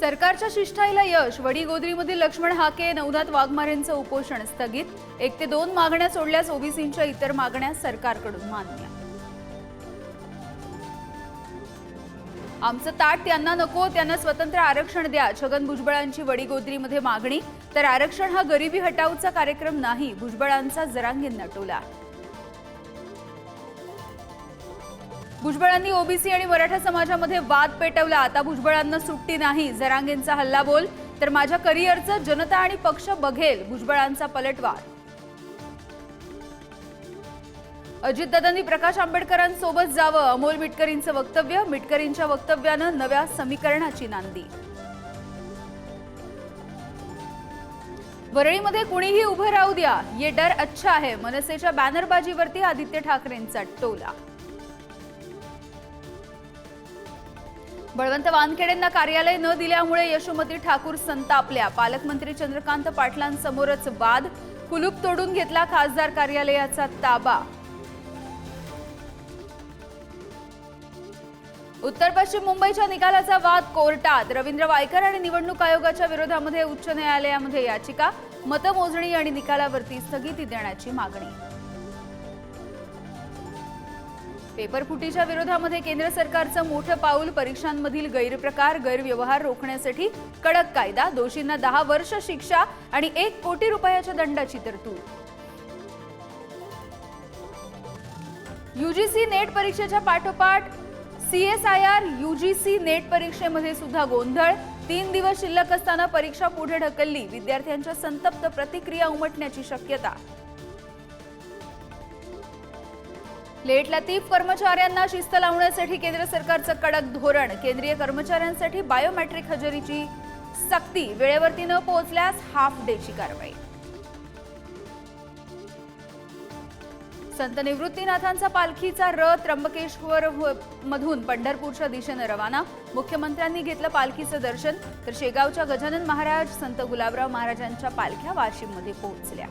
सरकारच्या शिष्टाईला यश वडीगोद्रीमधील लक्ष्मण हाके नवनाथ वाघमारेंचं उपोषण स्थगित एक ते दोन मागण्या सोडल्यास ओबीसींच्या इतर मागण्या सरकारकडून मान्य. आमचं ताट त्यांना नको त्यांना स्वतंत्र आरक्षण द्या छगन भुजबळांची वडीगोद्रीमध्ये मागणी तर आरक्षण हा गरिबी हटावचा कार्यक्रम नाही भुजबळांचा जरांगींना टोला. भुजबळांनी ओबीसी आणि मराठा समाजामध्ये वाद पेटवला. आता भुजबळांना सुट्टी नाही. जरांगेंचा हल्ला बोल. तर माझ्या करिअरचं जनता आणि पक्ष बघेल. भुजबळांचा पलटवार. अजितदादांनी प्रकाश आंबेडकरांसोबत जावं. अमोल मिटकरींचं वक्तव्य. मिटकरींच्या वक्तव्यानं नव्या समीकरणाची नांदी. वरळीमध्ये कुणीही उभं राहू द्या. ये डर अच्छा आहे. मनसेच्या बॅनरबाजीवरती आदित्य ठाकरेंचा टोला. बळवंत वानखेडेंना कार्यालय न दिल्यामुळे यशोमती ठाकूर संतापल्या. पालकमंत्री चंद्रकांत पाटलांसमोरच वाद. कुलूप तोडून घेतला खासदार कार्यालयाचा ताबा. उत्तर पश्चिम मुंबईच्या निकालाचा वाद कोर्टात. रवींद्र वायकर आणि निवडणूक आयोगाच्या विरोधामध्ये उच्च न्यायालयामध्ये याचिका. मतमोजणी आणि निकालावरती स्थगिती देण्याची मागणी. पेपरफुटीच्या विरोधामध्ये केंद्र सरकारचं मोठं पाऊल परीक्षांमधील गैरप्रकार गैरव्यवहार रोखण्यासाठी कडक कायदा दोषींना दहा वर्ष शिक्षा आणि एक कोटी रुपयाच्या दंडाची तरतूद. युजीसी नेट परीक्षेच्या पाठोपाठ सीएसआयआर युजीसी नेट परीक्षेमध्ये सुद्धा गोंधळ. तीन दिवस शिल्लक असताना परीक्षा पुढे ढकलली. विद्यार्थ्यांच्या संतप्त प्रतिक्रिया उमटण्याची शक्यता. लेट लतीफ कर्मचाऱ्यांना शिस्त लावण्यासाठी केंद्र सरकारचं कडक धोरण. केंद्रीय कर्मचाऱ्यांसाठी बायोमेट्रिक हजेरीची सक्ती. वेळेवरती न पोहोचल्यास हाफ डेची कारवाई. संत निवृत्तीनाथांचा पालखीचा रथ त्र्यंबकेश्वर मधून पंढरपूरच्या दिशेनं रवाना. मुख्यमंत्र्यांनी घेतलं पालखीचं दर्शन. तर शेगावच्या गजानन महाराज संत गुलाबराव महाराजांच्या पालख्या वाशिममध्ये पोहोचल्या.